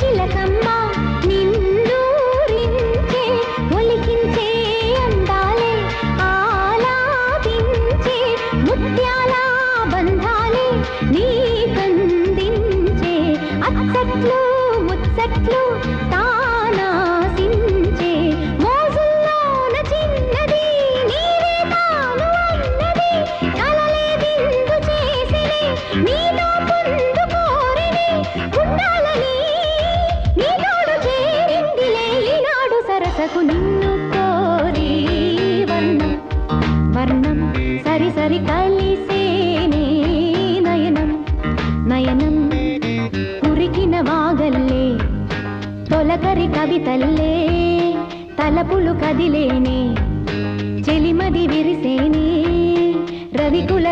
చిలకమ్మ బంధాలే తానాసించే మోజుల్లోన చిన్నది నీవే తాను అన్నది కలలే విందు చేసినే నీతో పొందు ఆశకు నిన్ను కోరి వర్ణం వర్ణం సరి సరి కలిసేనే నయనం నయనం. కురికిన వాగల్లే తొలకరి కవితల్లే తలపులు కదిలేనే చెలిమది విరిసేనే రవికుల